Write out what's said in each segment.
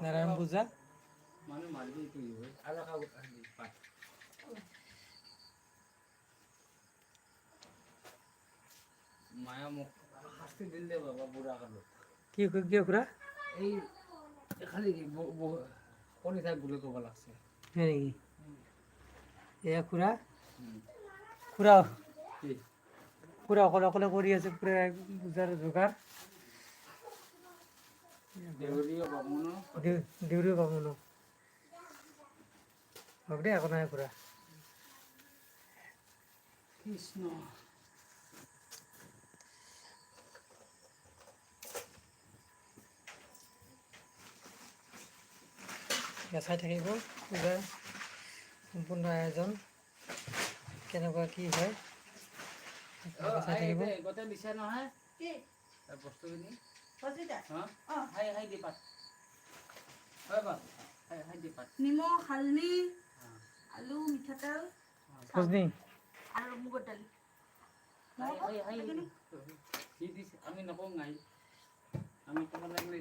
নারায়ণ পূজা। মানে পাঠ মায়া মোক শাস্তি দিল বাবা কি কি খুৰা এই খালি কণী থাক বুলি ক'ব লাগছে হয় নেকি এয়া উম। খুৰা খুৰা অকলে অকলে কৰি আছে পুৰা পূজাৰ যোগাৰ দেউৰী বামুণ। হওক নাই খুৰা কৃষ্ণ। চাই থাকিব পূজাৰ সম্পূৰ্ণ আয়োজন কেনেকুৱা কি হয়। চাই থাকিব। বস্তুখিনি। হয়? বা হাই হাই দি পাত নিমখ হালধি হা আলু মিঠাতেল ফজনি আৰু মুগৰ দালি আমি নকওঁ নাই। আমি ক'ব লাগিলে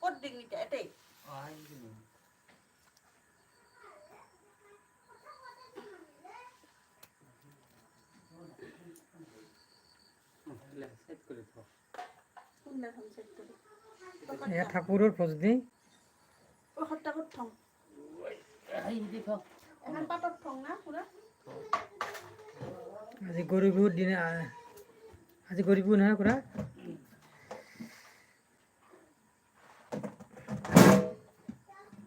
ক'ত দিম এতিয়া? এতেই। অ' সপ্তাহত থওঁ হাই দি এখন না পুৰা আজি গৰু বিহুৰ দিনা আজি গৰু বিহু নহয় খুৰা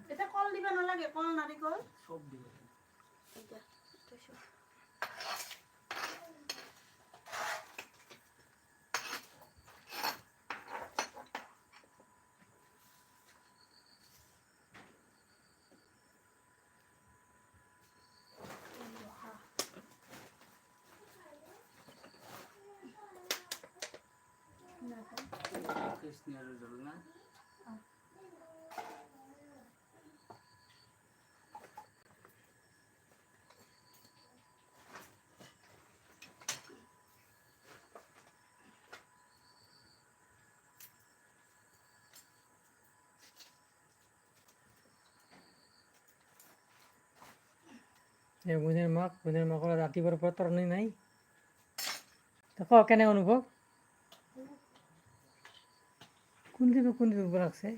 এতিয়া কল দিব নালাগে কল নাৰিকল। চব দিব এতিয়া থৈছোঁ কৃষ্ণ আৰু জগন্নাথ এই বুনের মাক বুনের মাকৰ ৰাতিপুৱাৰ পৰা তৰণি নাই ত ক কেনে অনুভৱ কোনদিন কোনদিন পৰা লাগছে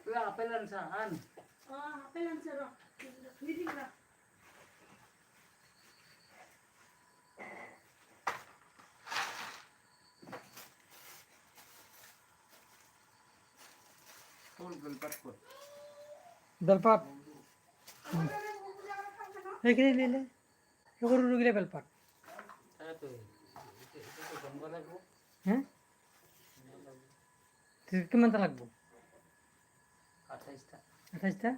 কিবা আপেল আনছা আন। আপেল আনিছে বেলপাত সেইখিনি নিলে। সৰু সৰুগিলা বেলপাত তাকেতো এতিয়াতো গম লাগিব? হে কিমানটা লাগব আঠাইছটা আঠাইছটা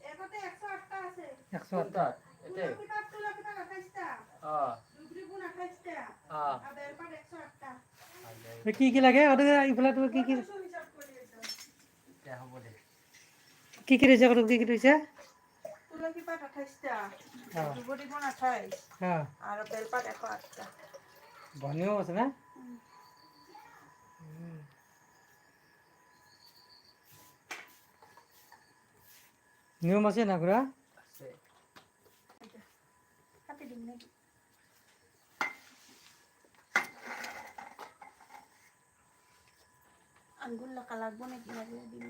এটাতে একশ আঠটা আছে। একশ আঠটা কোনটাত এতে কিতাপ তোলা কিতাপ আঠাইছটা অঁ দুবৰি গুণ আঠাইছটা অঁ আৰু বেলপাত একশ আঠটা এই কি কি লাগে? কি কি? কি কি ৰৈছে আৰু কি কি ৰৈছে আঠাইছটা অঁ দুবৰি গুণ আঠাইছ অঁ আৰু বেলপাত এশ আঠটা ভনীও আছে না? নিয়ম আছে না আছে। কাটি দিম নেকি? আঙ্গুল লাগবো নাকি লাগিয়ে দিম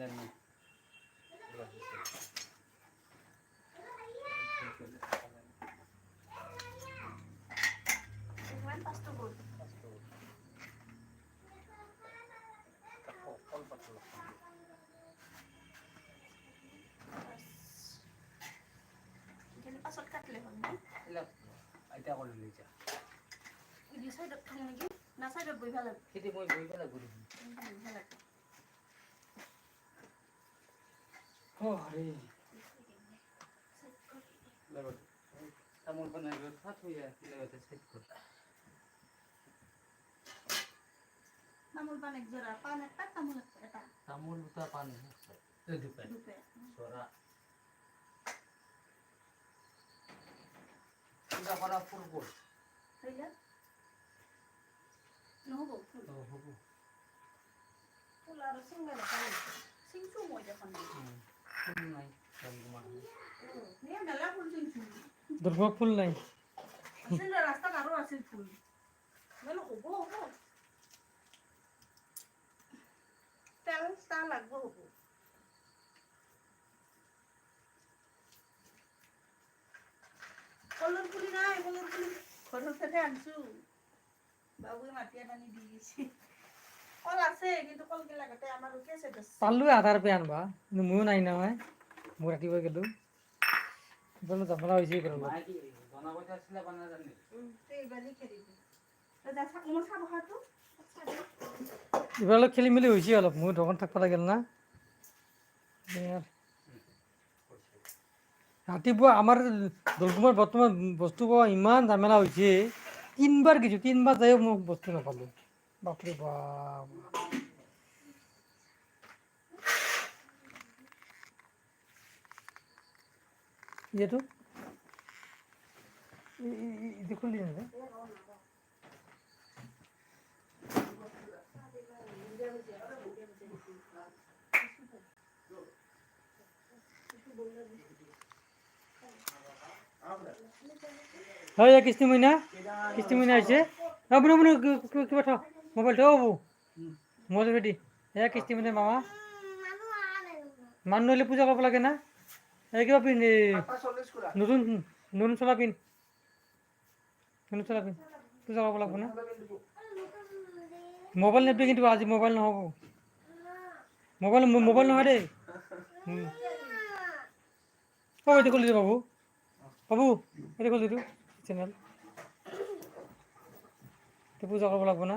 dan Ada aku lulus saya dapat lagi. nasi dapat boleh lagi. Boleh boleh lagi. Boleh. ভালো লাগে হৰে লগত তামোল পাণ লগত ভাত হৈ যায় লগতে তামোল এক পাণ একটা তামোল দুপে কিবা কৰা ফুল হইলে নহ'ব ফুল? অঁ হ'ব ফুল আৰু চিংগা দেখা চিংচু মই দেখোন দুর্গা ফুল নাই। আছিল আৰু আছিল ফুল হ'ব হ'ব লাগব হ'ব কলৰ পুলি নাই কলৰ পুলি। ঘৰৰ ফেলে আনছো। বাবুয়ে মাটি আনি দি গৈছে কল আছে কিন্তু কল গিলা গোটেই আমাৰ উঠিছে দছ পারলু আধা রুপিয়া আনবা কিন্তু ময়ো নাই নহয় মোৰ ৰাতিপুৱা গেলো। বোলো জামেলা হৈছে বাৰু মায়ে কি জনা কথা আছিলে বা নাজানে? এইবাৰ অলপ খেলি মেলি হৈছে অলপ মোৰ দোকান থাকিব লাগিল না। ৰাতিপুৱা আমাৰ দলকুমাৰ বৰ্তমান বস্তু পোৱা ইমান ঝামেলা হৈছে। তিনবাৰ গেছো তিনবাৰ যায়ো মোক বস্তু নাপালোঁ। বাপৰে বাপ। এইটো খুলি হয় কিস্তি মইনা কিস্তি আপুনি আপুনি কিবা থ মোবাইল থ বাবু মোবাইল ৰেডি এয়া কিস্তি মইনা মামা। মানুহ নহ'লে পূজা কৰিব লাগে না? এই কিবা পিন? নতুন নতুন চলা পিন। নতুন চলা পিন। পূজা কৰিব লাগিব না? মোবাইল নেপবি কিন্তু আজি, মোবাইল নহ'ব। মোবাইল মোবাইল নহয় দেই। অ' এইটো খুলি দে বাবু। বাবু, এইটো খুলি দিওঁ চেনেল। পূজা কৰিব লাগিব না?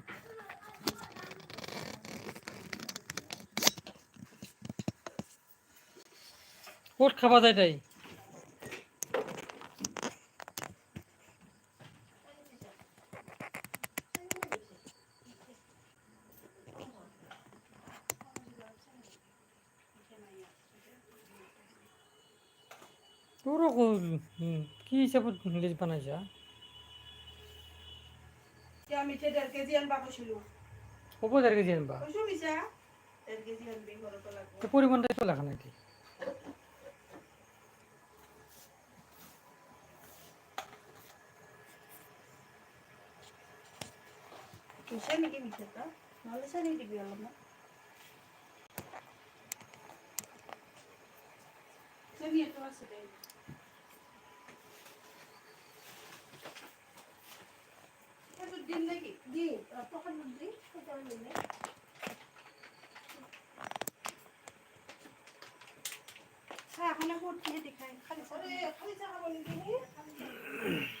ক'ত খাবা যায় তাই। তোৰো ক- হিচাপত লিষ্ট বনাইছা? এতিয়া মিঠে ডেৰ কেজি আনবা কৈছিলো হ'ব ডেৰ কেজি আনিবা? মিছা? ডেৰ কেজি আনবি ঘৰৰ তো নাই কি হৈছে নেকি? মিঠাটা নহ'লে চেনি দিবি অলপমান চেনি এইটো আছে দে সেইটো দিম নেকি? দি প্ৰসাদ দি সেইটো দিলে চাহ এখনে দেখাই খালি খালি খাব নেকি?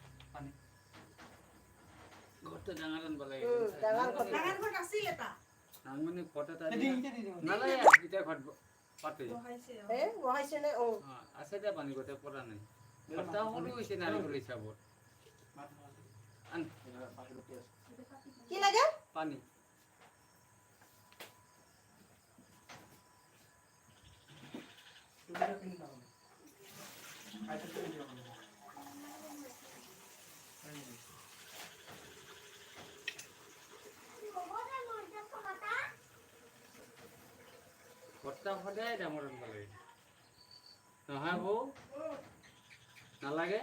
ডাঙৰ ঘৰ। নাংমানি- ডাঙৰ ঘৰ আছিল এটা নাংমানি ঘৰত এটা দি দিয়া- এতিয়া দি দিওঁ নালাগে এতিয়া ঘৰত পাতে এ বহাইছে নে অ অ, আছে দে পানী গোটেই পৰা নাই। ঘৰটা সৰু হৈছে নাৰিকল হিচাপত আন। কি লাগে? পানী। তুমি ঘৰটা সদায় ডাঙৰ আনিব লাগে নহয় বৌ? নালাগে?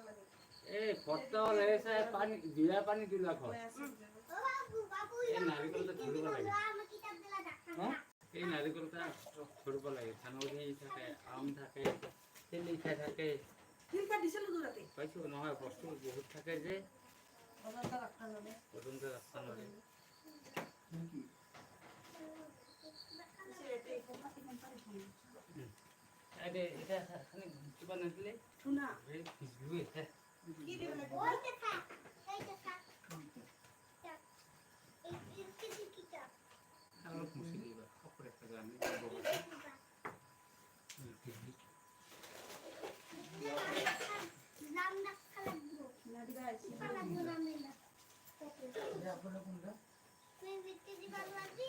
লাগে এই ঘৰটা হ'লে চাই পানী বিয়া পানী তোলা ঘৰ। এই নাৰিকলটা ধৰিব লাগে। হ্যাঁ এই নাৰিকলটা ধৰিব লাগে। ধানৰি থাকে আম থাকে তেলিঠা থাকে। পাইছো নহয় বস্তু বহুত থাকে যে। বজাৰটা ৰাখা ল'লে পৰ্যন্ত ৰাস্তা নৰে এতিয়া এতিয়া খালি কিবা নাছিলে ধুনা এই ভিজলো এতিয়া কি দিব লাগে অলপ মুচি দিবা কাপোৰ এটা গানি না দিবা আহিছে অ উষা হৈছে নেকি অ অ আম তে ৰাতি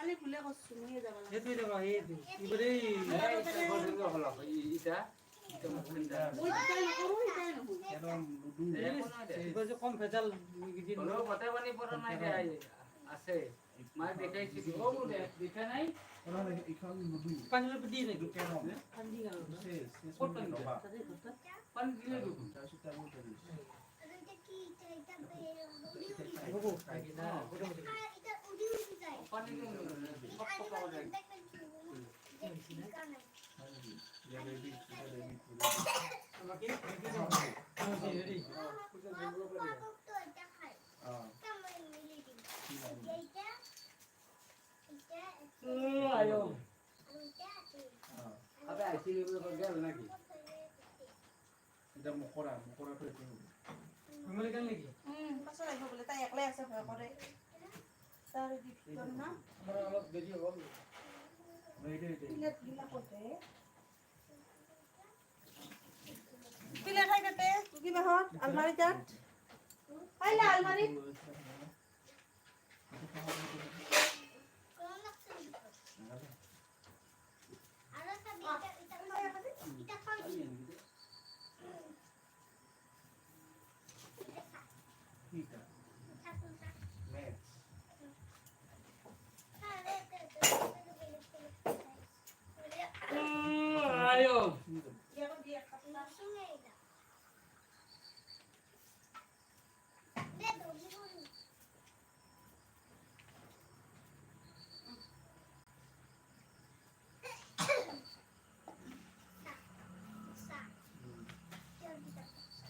কালি ভুলে যাব লাগে ইটা কম ভেজাল নাই আছে। দেখা নাই? দি পানী ক'ত পানী দিলে? আবে আইছিল গেল নাকি এটা মকৰা এইটো হ'ব তুমি কাল নেকি পাছত আহিব বোলে, তাই একলাই আছে, ভয় কৰে। তাৰ ভিতৰত কাটে। আমাৰ মাহত দেৰি হ'ব এইটো এইটো প্লেট গিলাকতে প্লেট হয় তাতে কিবাহত আলমাৰি তাত পাইলা আলমাৰিত ঠিক আছে নেক্সট আয়ো ইয়াকো দিয়ে খাতলা ঠগিটা তুমি দিন নহ'লে ঠগিটা কোন কোন ভালো বাটে সৌ হাতে বাটে না নেক্সট তবে তো আমি মেন ঢুকিয়ে দিন পাচ্ছি নহয় এনে ঘৰত পাতে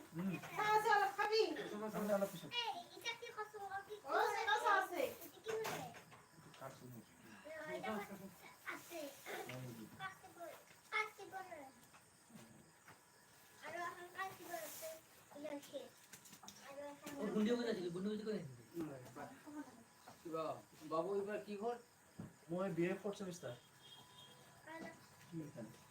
বুঝি করে কিবা বাবু এবার কি ঘর মই সেমিস্টার এটা রাইট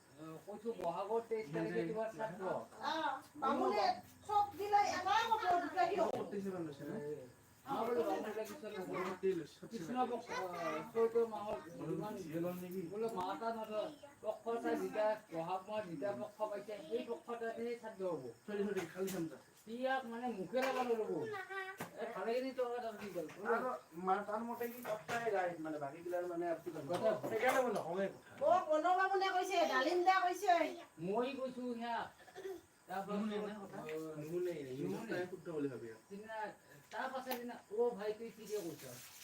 কৈছো বহাগৰ তেইছ তাৰিখে কিবা ছাত্ৰ নধৰ পক্ষতা যেতিয়া বহাগ মাহত যেতিয়া পক্ষ পাইছে সেই পক্ষতাতেই শ্ৰাদ্ধ হ'ব খালি ইয়াক মানে মুখে লগা নল'ব এই ভালেখিনি টকা দাম দি গ'ল আৰু মা তাৰ মতে কি কথাই ৰাইট মানে বাকীগিলাৰ মানে আৰু কি জানো সেইকাৰণে মই নকওঁৱে কথা ও কোন বাবুনে কৈছে ডালিম দা কৈছে মই বুলি ভাবি আৰু তাৰ পাছে অ ভাই তুই ঠিকে কৈছ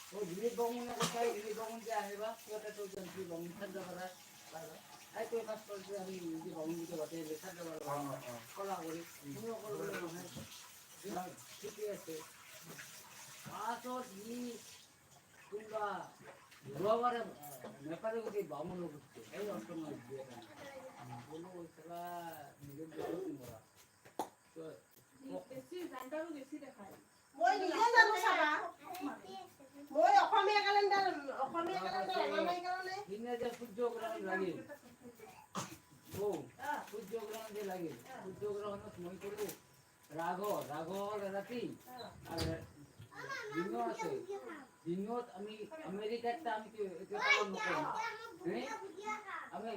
অ দিলীপ বামুণে কৈছা দিলীপ বামুণ যে আহিবা সিহঁতে তোৰ জন্তুৰ বামুণ খাদ্য কৰা আই তই কাজ আমি যদি বামুণ দিকে বাটে খাদ্য কলা কৰি কোনো অকল নহয় ঠিকে আছে গৈছে এই অসমত দিয়ে বোলো চালা নিজৰ দেহত মৰা বেছি জানদাৰো বেছি দেখায় মই নিজে জানো চাবা মই অসমীয়া কেলেণ্ডাৰ অসমীয়া কেলেণ্ডাৰ অনা কাৰণে সিদিনা যে সূৰ্যগ্ৰহণ লাগিল সূৰ্যগ্ৰহণ যে লাগিল সূৰ্যগ্ৰহণত মই ক'লো ৰাঘ ৰাঘ ৰাতি আৰু দিন আছে দিনত আমি আমেৰিকাত আমি এতিয়া পালন হে? আমি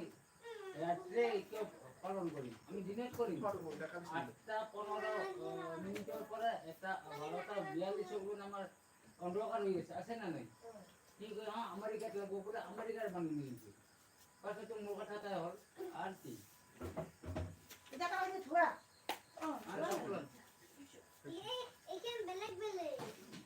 ৰাত্ৰে কিয় পালন কৰিম আমি দেখা দিছিল আঠটা পনেরো মিনিটের পরে একটা বারোটা বিয়াল্লিশ গুণ আমার অন্ধকার হয়ে গেছে আছে না নাই কি করে হ্যাঁ আমেরিকাত লাগবো বলে আমেরিকার বানিয়ে নিয়েছে পাশে তো মোর কথা তাই হল আর কি এতিয়া কাৰণে ধোৱা আর বেলেগ বেলেগ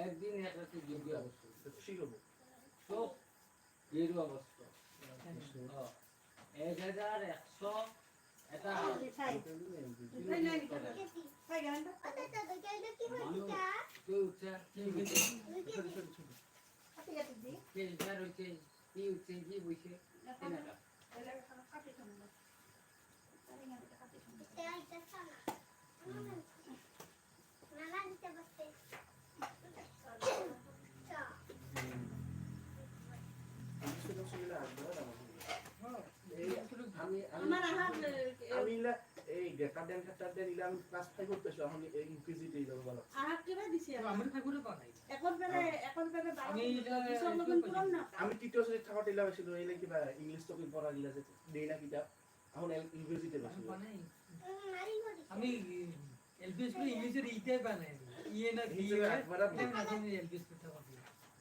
একদিন এক রাতে যোগ্য অবস্থা গেরুয়া এক হাজার একশো এটা খাই নাই নাই আমি তৃতীয় শ্রেণীত থাকতে ইলা পাইছিলো এই কিবা ইংলিশ টকিং পড়া গিলা যে দেই না কিতাব এখন পাইছিলো পাওয়া আমি এলপি স্কুল ইংলিশের ইটাই পাই নাই ইয়ে না হিসেবে একবার এলপি স্কুল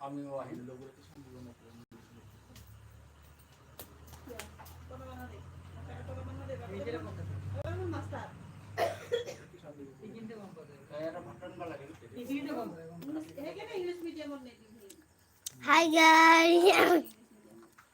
আমি ওয়াহিল Hi guys.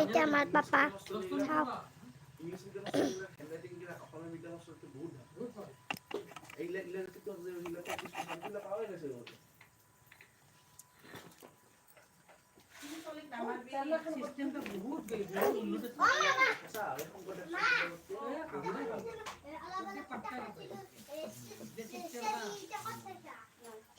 এটা আমার পাপা। খাও সিস্টেমটা বহুত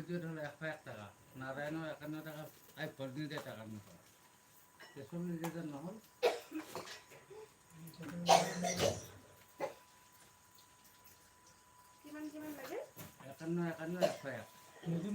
বিদ্যুৎ হলো একশো এক টাকা নারায়ণও একান্ন টাকা আই ফল নিতে টাকার মতো এসব নিজেদের নহল একান্ন একান্ন একশো এক নতুন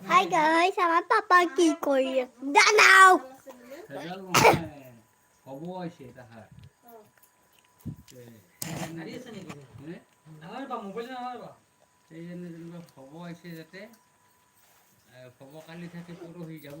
Hi guys, আমার পাপা কি করি জানাও খবর কালি থাকে পুরো হয়ে যাব